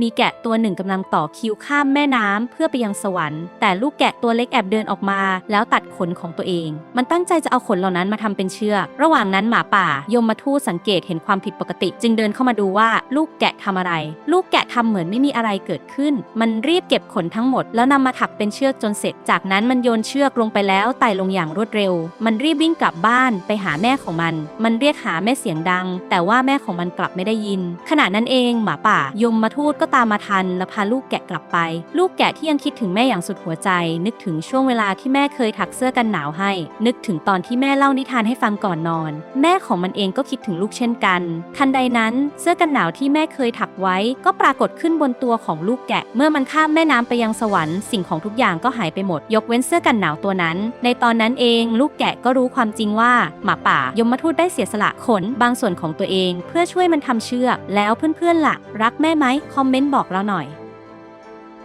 มีแกะตัวหนึ่งกำลังต่อคิวข้ามแม่น้ำเพื่อไปยังสวรรค์ แต่ลูกแกะตัวเล็กแอบเดินออกมา แล้วตัดขนของตัวเอง มันตั้งใจจะเอาขนเหล่านั้นมาทำเป็นเชือก ระหว่างนั้นหมาป่ายมมาทูตสังเกตเห็นความผิดปกติ จึงเดินเข้ามาดูว่าลูกแกะทำอะไร ลูกแกะทำเหมือนไม่มีอะไรเกิดขึ้น มันรีบเก็บขนทั้งหมด แล้วนำมาถักเป็นเชือกจนเสร็จ จากนั้นมันโยนเชือกลงไปแล้วไต่ลงอย่างรวดเร็ว มันรีบวิ่งกลับบ้านไปหาแม่ของมัน มันเรียกหาแม่เสียงดัง แต่ว่าแม่ของมันกลับไม่ได้ยิน ขณะนั้นเองหมาป่ายมมาทูตก็ตามมาทันและพาลูกแกะกลับไป ลูกแกะที่ยังคิดถึงแม่อย่างสุดหัวใจ นึกถึงช่วงเวลาที่แม่เคยถักเสื้อกันหนาวให้ นึกถึงตอนที่แม่เล่านิทานให้ฟังก่อนนอน แม่ของมันเองก็คิดถึงลูกเช่นกัน ทันใดนั้นเสื้อกันหนาวที่แม่เคยถักไว้ ก็ปรากฏขึ้นบนตัวของลูกแกะ เมื่อมันข้ามแม่น้ำไปยังสวรรค์สิ่งของทุกอย่างก็หายไปหมด ยกเว้นเสื้อกันหนาวตัวนั้น ในตอนนั้นเองลูกแกะก็รู้ความจริงว่าหมาป่ายมทูตได้เสียสละขนบางส่วนของตัวเอง เพื่อช่วยมันทำเชือกแล้วเพื่อนๆล่ะ รักแม่ไหมคอมเมนนต์บอกเราหน่อย